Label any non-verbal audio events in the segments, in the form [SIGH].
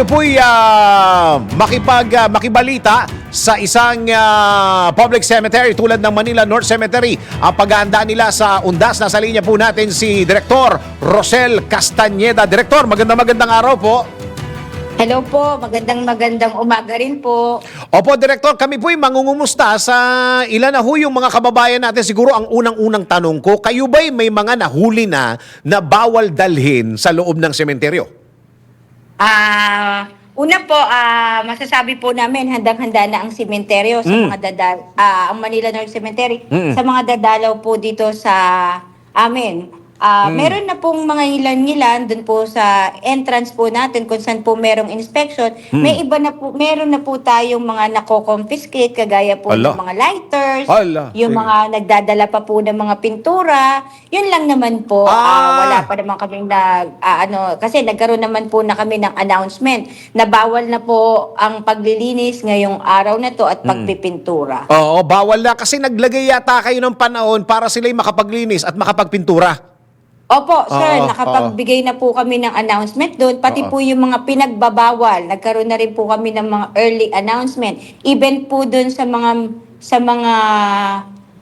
tayo po'y ah, makipag, ah, makibalita sa isang ah, public cemetery tulad ng Manila North Cemetery. Ang paghahanda nila sa Undas. Nasa linya po natin si Director Rosel Castañeda. Director, magandang magandang araw po. Hello po, magandang magandang umaga rin po. Opo, Director, kami po'y mangungumusta sa ilan na ho yung mga kababayan natin. Siguro ang unang-unang tanong ko, kayo ba'y may mga nahuli na na bawal dalhin sa loob ng sementeryo? Ah, una po, ah, masasabi po namin handang-handa na ang sementeryo sa Mm. mga dadal ah, ang Manila North Cemetery Mm. sa mga dadalaw po dito sa amin. Ah, Mm. meron na pong mga ilan-ilan dun po sa entrance po natin kung saan po merong inspection. Mm. May iba na po, meron na po tayong mga nako-confiscate kagaya po Ala. ng mga lighters, Ala, yung sige. mga nagdadala pa po ng mga pintura. Yun lang naman po. Ah. Ah, wala pa naman kaming nag ah, ano kasi nagkaroon naman po na kami ng announcement na bawal na po ang paglilinis ngayong araw na to Hmm. at pagpipintura. Oo, bawal na kasi naglagay yata kayo ng panahon para sila'y makapaglinis at makapagpintura. Opo, sir, Oo, nakapagbigay na po kami ng announcement doon. Pati Oo. po yung mga pinagbabawal. Nagkaroon na rin po kami ng mga early announcement. Even po doon sa mga sa mga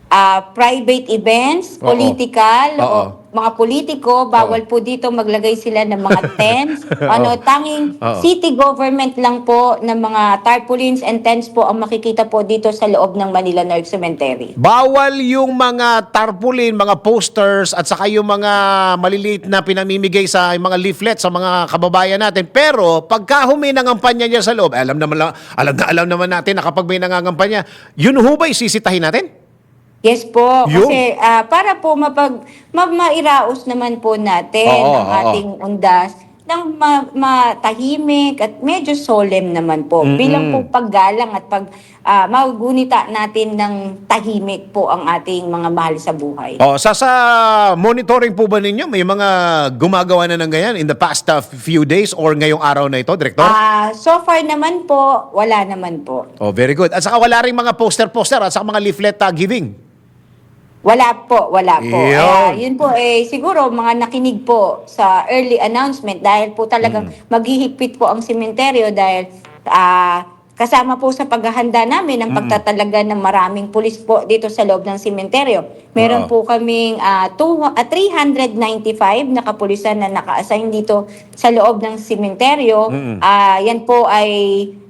ah, private events, Oo. political, Oo. Mga politiko, bawal po dito maglagay sila ng mga [LAUGHS] tents. ano, tanging Oo. city government lang po ng mga tarpaulins and tents po ang makikita po dito sa loob ng Manila North Cemetery. Bawal yung mga tarpaulin, mga posters at saka yung mga maliliit na pinamimigay sa yung mga leaflet sa mga kababayan natin. Pero pagka humi nangampanya niya sa loob, alam naman la- alam na alam naman natin na kapag may nangangampanya, yun ho ba sisitahin natin? Yes po. Yun. Kasi ah, para po mapag ma- mairaos naman po natin Oo, ang oo. ating undas ng ma- matahimik at medyo solemn naman po. Mm-mm. Bilang po paggalang at pag ah, magunita natin ng tahimik po ang ating mga mahal sa buhay. Oh, sa sa monitoring po ba ninyo may mga gumagawa na ng ganyan in the past uh, few days or ngayong araw na ito, Director? Ah, so far naman po, wala naman po. Oh, very good. At saka wala ring mga poster-poster at saka mga leaflet uh, giving. Wala po, wala po. Yun. Kaya yun po eh siguro mga nakinig po sa early announcement dahil po talagang Mm. maghihigpit po ang sementeryo dahil ah, kasama po sa paghahanda namin Mm. ang pagtatalaga ng maraming pulis po dito sa loob ng sementeryo. Meron Oo. po kaming ah, two- ah, 395 na kapulisan na naka-assign dito sa loob ng sementeryo. Mm. Ah, yan po ay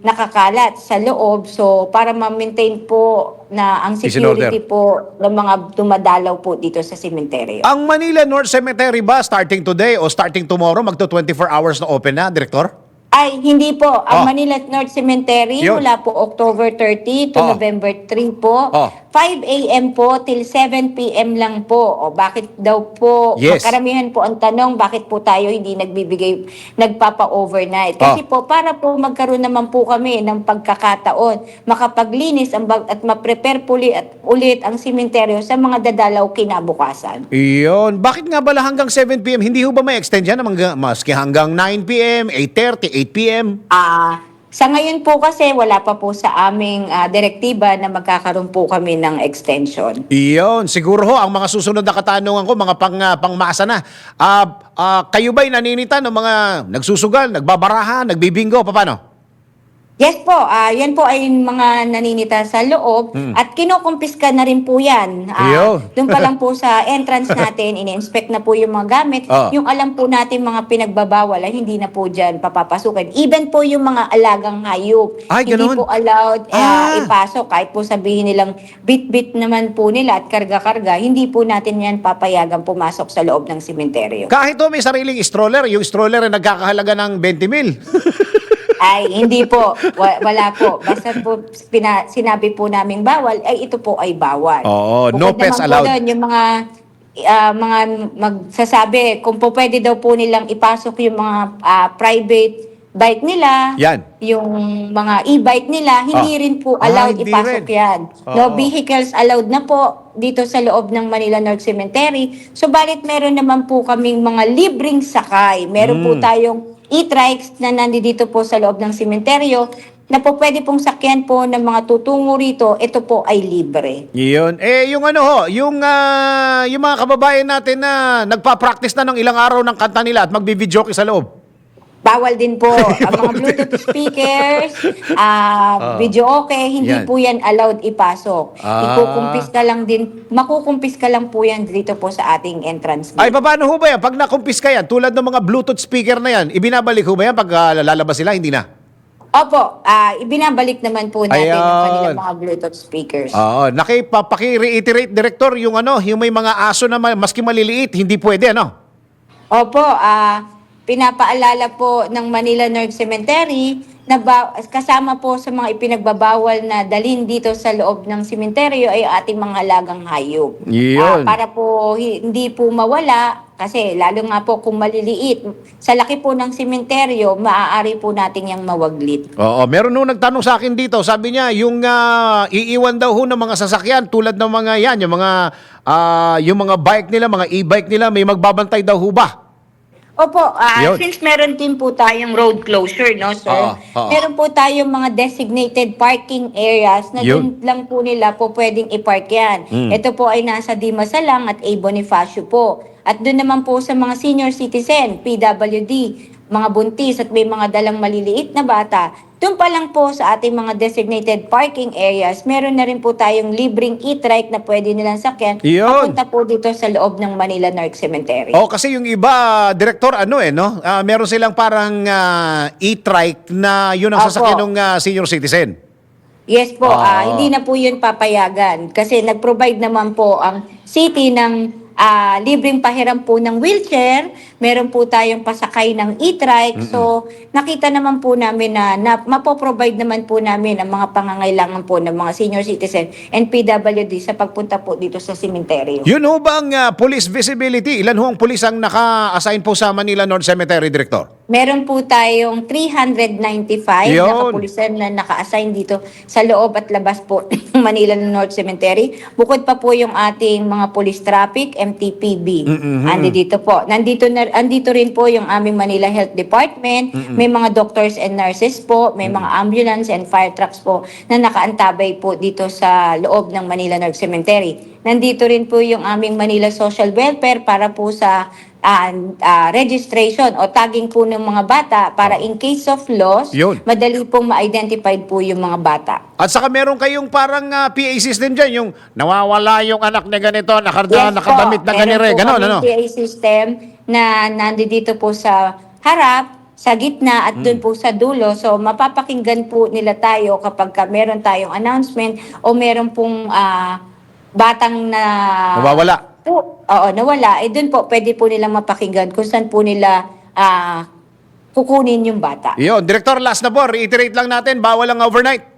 nakakalat sa loob so para ma-maintain po na ang order. security po ng mga dumadalaw po dito sa sementeryo. Ang Manila North Cemetery ba starting today o starting tomorrow magto 24 hours na open na, Director? Ay, hindi po. Ang Oh. Manila North Cemetery Yun. mula po October 30 to Oh. November 3 po. Oh. 5 a.m. po till 7 p.m. lang po. O bakit daw po, Yes. karamihan po ang tanong, bakit po tayo hindi nagbibigay, nagpapa-overnight? Kasi po, para po magkaroon naman po kami ng pagkakataon, makapaglinis ang bag- at ma-prepare po ulit, at ulit ang simenteryo sa mga dadalaw kinabukasan. Iyon. Bakit nga bala hanggang 7 p.m.? Hindi ho ba may extend yan hanggang, maski hanggang 9 p.m., 8.30, 8 p.m.? Ah, sa ngayon po kasi wala pa po sa aming ah, direktiba na magkakaroon po kami ng extension. Iyon. Siguro ho, ang mga susunod na katanungan ko, mga pang, ah, pangmasa na. Ah, ah, kayo ba'y naninita ng mga nagsusugal, nagbabaraha, nagbibingo? Paano? Yes po, ah, yan po ay mga naninita sa loob at kinukumpiska na rin po yan. Iyo. Ah, Doon pa lang po [LAUGHS] sa entrance natin, ini-inspect na po yung mga gamit. Ah. Yung alam po natin mga pinagbabawal ay hindi na po dyan papapasukin. Even po yung mga alagang hayop, Ay, hindi ganun? po allowed ah, Ah. ipasok kahit po sabihin nilang bit-bit naman po nila at karga-karga, hindi po natin yan papayagan pumasok sa loob ng simenteryo. Kahit ho may sariling stroller, yung stroller ay nagkakahalaga ng 20 mil. [LAUGHS] Ay, hindi po. Wa- Wala po. Basta po pina, sinabi po naming bawal, ay ito po ay bawal. Oo, no Bukod pets naman allowed. Doon, yung mga ah, mga magsasabi kung po pwede daw po nilang ipasok yung mga ah, private bike nila, Yan. yung mga e-bike nila, hindi Ah. rin po Ah, allowed hindi ipasok rin. yan. Oo. No vehicles allowed na po dito sa loob ng Manila North Cemetery. Subalit meron naman po kaming mga libreng sakay. Meron po Mm. tayong e-trikes na nandito po sa loob ng sementeryo na po pwede pong sakyan po ng mga tutungo rito. Ito po ay libre. Iyon. Eh, yung ano ho, yung, ah, yung mga kababayan natin na nagpa-practice na ng ilang araw ng kanta nila at magbibidyoke sa loob. Bawal din po [LAUGHS] ang mga Bluetooth speakers, ah, video okay, hindi Yan. po yan allowed ipasok. Ah. Ikukumpis ka lang din, makukumpis ka lang po yan dito po sa ating entrance Ay, gate. paano ho ba yan? Pag nakumpis ka yan, tulad ng mga Bluetooth speaker na yan, ibinabalik ho ba yan pag ah, lalabas sila? Hindi na. Opo, ah, ibinabalik naman po natin Ayan. ang kanilang mga Bluetooth speakers. Oo, nakipapaki-reiterate, Director, yung ano, yung may mga aso na ma- maski maliliit, hindi pwede, ano? Opo, ah pinapaalala po ng Manila North Cemetery na ba, kasama po sa mga ipinagbabawal na dalhin dito sa loob ng sementeryo ay ating mga alagang hayop. Yun. Ah, para po hi- hindi po mawala kasi lalo nga po kung maliliit. Sa laki po ng sementeryo, maaari po nating yung mawaglit. Oo, meron nung nagtanong sa akin dito, sabi niya, yung ah, iiwan daw ho ng mga sasakyan tulad ng mga yan, yung mga ah, yung mga bike nila, mga e-bike nila, may magbabantay daw ho ba? Opo, ah, Yun. since meron din po tayong road closure, no, sir? Oo, oo. Meron po tayong mga designated parking areas na Yun. dun lang po nila po pwedeng i-park yan. Mm. Ito po ay nasa Dimasalang at A. Bonifacio po. At doon naman po sa mga senior citizen, PWD, mga buntis at may mga dalang maliliit na bata, doon pa lang po sa ating mga designated parking areas, meron na rin po tayong libreng e-trike na pwede nilang sakyan Yun. papunta po dito sa loob ng Manila North Cemetery. Oh, kasi yung iba, director, ano eh, no? Ah, meron silang parang ah, e-trike na yun ang Opo. sasakyan ng ah, senior citizen. Yes po, Ah. ah, hindi na po yun papayagan kasi nag-provide naman po ang city ng ah, libreng pahiram po ng wheelchair, meron po tayong pasakay ng e-trike. So, nakita naman po namin na, na mapo-provide naman po namin ang mga pangangailangan po ng mga senior citizen and PWD sa pagpunta po dito sa sementeryo. Yun ho bang ah, police visibility? Ilan ho ang police ang naka-assign po sa Manila North Cemetery, Director? Meron po tayong 395 Yun. na kapulisan na naka-assign dito sa loob at labas po [LAUGHS] ng Manila North Cemetery. Bukod pa po yung ating mga police traffic, MTPB. Mm-mhm. Andi dito po. Nandito, na, andito rin po yung aming Manila Health Department. May mga doctors and nurses po. May mga ambulance and fire trucks po na nakaantabay po dito sa loob ng Manila North Cemetery. Nandito rin po yung aming Manila Social Welfare para po sa ah, ah, registration o tagging po ng mga bata para in case of loss, Yun. madali pong ma-identified po yung mga bata. At saka meron kayong parang ah, PA system dyan, yung nawawala yung anak na ganito, nakada, nakadamit na Meron ganire, po ganon, kaming ano? PA system na nandito po sa harap, sa gitna at Hmm. doon po sa dulo. So mapapakinggan po nila tayo kapag ka meron tayong announcement o meron pong ah, batang na Nawawala. Po, oo, nawala. Eh doon po pwede po nilang mapakinggan kung saan po nila ah, kukunin yung bata. Yun, Director, last na po, reiterate lang natin, bawal ang overnight.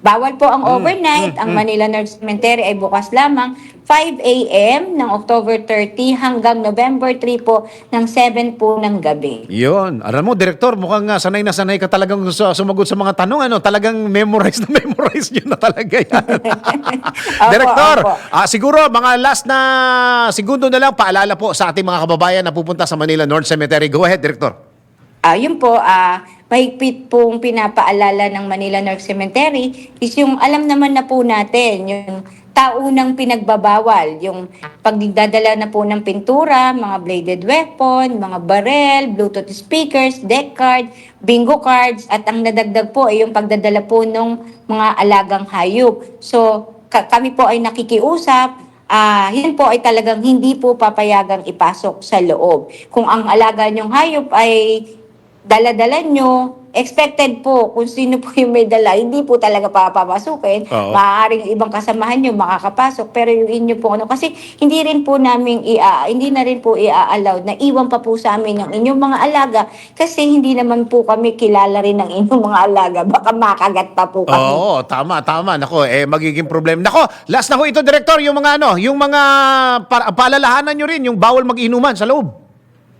Bawal po ang Hmm, overnight. ang Manila North Cemetery ay bukas lamang 5 a.m. ng October 30 hanggang November 3 po ng 7 po ng gabi. Yun. Alam mo, Director, mukhang nga sanay na sanay ka talagang su- sumagot sa mga tanong. Ano? Talagang memorize na [LAUGHS] memorize nyo na talaga yan. [LAUGHS] Opo, [LAUGHS] Director, opo. ah, siguro mga last na segundo na lang, paalala po sa ating mga kababayan na pupunta sa Manila North Cemetery. Go ahead, Director. Ah, yun po, ah, mahigpit pong pinapaalala ng Manila North Cemetery is yung alam naman na po natin, yung taunang pinagbabawal, yung pagdadala na po ng pintura, mga bladed weapon, mga barel, bluetooth speakers, deck card, bingo cards, at ang nadagdag po ay yung pagdadala po ng mga alagang hayop. So, ka- kami po ay nakikiusap yan po ay talagang hindi po papayagang ipasok sa loob. Kung ang alaga niyong hayop ay dala-dala nyo, expected po kung sino po yung may dala, hindi po talaga papapasukin. Oo. Maaaring ibang kasamahan nyo makakapasok, pero yung inyo po ano, kasi hindi rin po namin ia, hindi na rin po i-allow na iwan pa po sa amin ang inyong mga alaga kasi hindi naman po kami kilala rin ng inyong mga alaga. Baka makagat pa po kami. Oo, tama, tama. Nako, eh, magiging problem. Nako, last na ho ito, Director, yung mga ano, yung mga pa- paalalahanan nyo rin, yung bawal mag-inuman sa loob.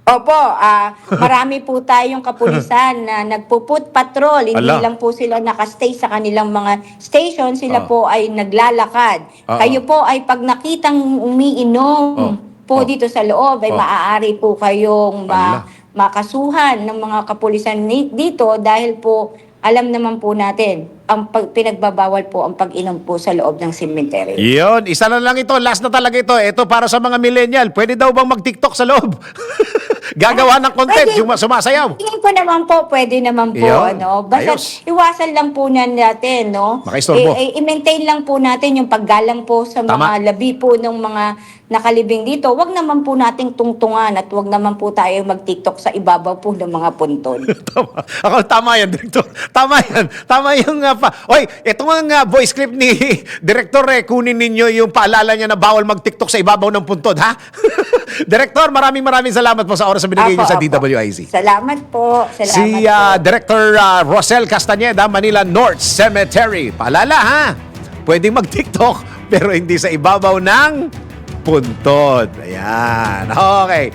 Opo, ah marami po tayong kapulisan na nagpuput patrol. Hindi Ala. lang po sila nakastay sa kanilang mga station, Ah. sila po ay naglalakad. Ah, Kayo po ay pag nakitang umiinom Oh. po Oh. dito sa loob, ay Oh. maaari po kayong ma- Ala. makasuhan ng mga kapulisan ni- dito dahil po alam naman po natin ang pag- pinagbabawal po ang pag-inom po sa loob ng cemetery. Yun, isa na lang ito. Last na talaga ito. Ito para sa mga millennial. Pwede daw bang mag-TikTok sa loob? [LAUGHS] gagawa ng content, Pwede. yung sumasayaw. Tingin ko naman po, pwede naman po, Yun. ano. Basta Ayos. iwasan lang po na natin, no? Makaistorbo. I- i- i-maintain lang po natin yung paggalang po sa mga Tama. labi po ng mga nakalibing dito. Wag naman po nating tungtungan at wag naman po tayo mag-TikTok sa ibabaw po ng mga puntod. [LAUGHS] tama. Ako, tama yan, Director. Tama yan. Tama yung... Uh, pa. Oy, ito nga uh, voice clip ni [LAUGHS] Director, eh, kunin ninyo yung paalala niya na bawal mag-TikTok sa ibabaw ng puntod, ha? [LAUGHS] Director, maraming maraming salamat po sa oras na binigay niyo sa apo. DWIZ. Salamat po. Salamat Si ah, po. Director ah, Rosel Castañeda, Manila North Cemetery. Paalala ha, pwedeng mag-TikTok [LAUGHS] pero hindi sa ibabaw ng puntod. Ayan. Okay.